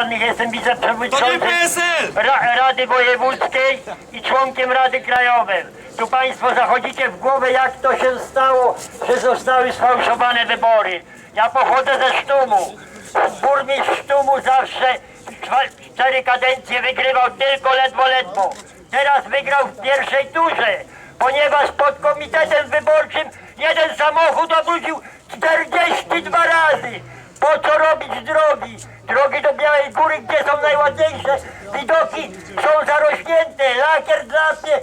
Jestem wiceprzewodniczącym! Ra Rady Wojewódzkiej i członkiem Rady Krajowej. Tu Państwo zachodzicie w głowę, jak to się stało, że zostały sfałszowane wybory. Ja pochodzę ze Sztumu. Burmistrz Sztumu zawsze cztery kadencje wygrywał tylko ledwo, ledwo. Teraz wygrał w pierwszej turze, ponieważ pod komitetem wyborczym jeden samochód obrócił 42 razy. Po co robić drogi? Drogi do Białej Góry, gdzie są najładniejsze widoki, są zarośnięte. Lakier drapie,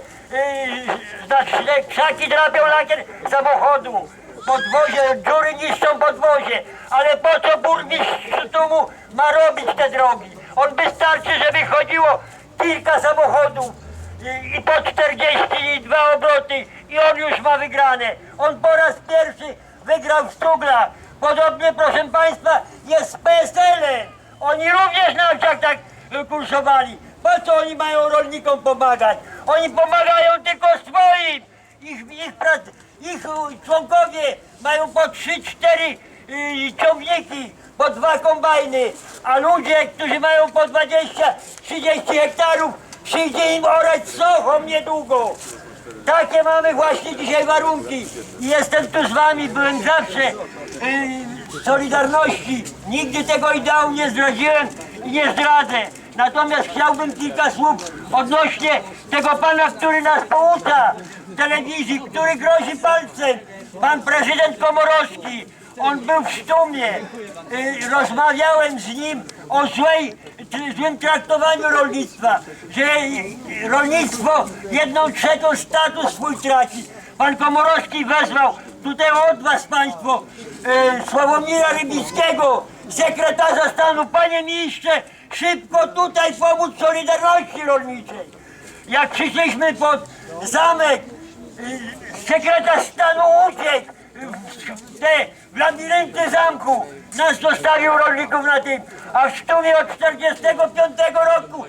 yy, krzaki drapią lakier samochodu. Podwozie, dziury niszczą podwozie. Ale po co burmistrz Tumu ma robić te drogi? On wystarczy, żeby chodziło kilka samochodów i, i po 42 obroty i on już ma wygrane. On po raz pierwszy wygrał w Stuglach. Jest PSL-em. Oni również na oczach tak y, kursowali. Po co oni mają rolnikom pomagać? Oni pomagają tylko swoim. Ich, ich, prac, ich y, członkowie mają po 3-4 y, ciągniki, po dwa kombajny, a ludzie, którzy mają po 20-30 hektarów, przyjdzie im orać sochą niedługo. Takie mamy właśnie dzisiaj warunki. Jestem tu z wami, byłem zawsze w Solidarności. Nigdy tego ideału nie zdradziłem i nie zdradzę. Natomiast chciałbym kilka słów odnośnie tego pana, który nas poucza w telewizji, który grozi palcem. Pan prezydent Komorowski. On był w Sztumie. Y, rozmawiałem z nim o złej, złym traktowaniu rolnictwa, że y, rolnictwo jedną trzecią status swój traci. Pan Komorowski wezwał tutaj od was państwo y, Sławomira Rybickiego, sekretarza stanu. Panie ministrze, szybko tutaj pomóc Solidarności Rolniczej. Jak przyszliśmy pod zamek, y, sekretarz stanu uciekł w te w zamku. Nas zostawił rolników na tym, a w Sztumie od 45 roku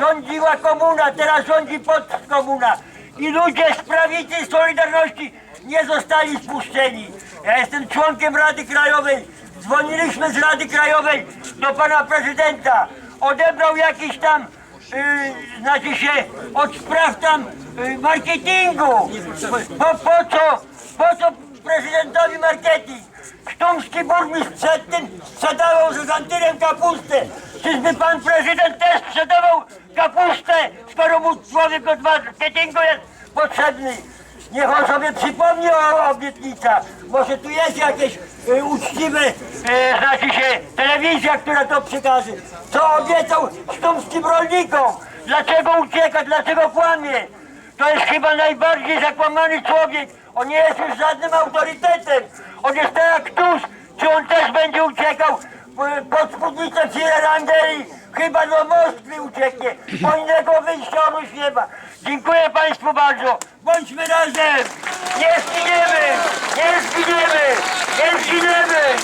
rządziła komuna, teraz rządzi podkomuna. I ludzie z prawicy Solidarności nie zostali spuszczeni. Ja jestem członkiem Rady Krajowej. Dzwoniliśmy z Rady Krajowej do pana prezydenta. Odebrał jakiś tam Yy, znaczy się od spraw tam yy, marketingu. Po, po co, po co prezydentowi marketing? Sztumski burmistrz przed tym sprzedawał z antyrem kapustę. Czyżby pan prezydent też sprzedawał kapustę, skoro mu człowiek od marketingu jest potrzebny? Niech on sobie przypomni o obietnicach. Może tu jest jakieś y, uczciwe, y, znaczy się, telewizja, która to przekaże. Co obiecał sztumskim rolnikom? Dlaczego ucieka? Dlaczego kłamie? To jest chyba najbardziej zakłamany człowiek. On nie jest już żadnym autorytetem. On jest tak jak Tusk. Czy on też będzie uciekał y, pod spódnicę Firerangeli? Chyba do Moskwy ucieknie, bo innego wyjścia już nie ma. Dziękuję Państwu bardzo. Bądźmy razem. Nie zginiemy. Nie zginiemy. Nie zginiemy.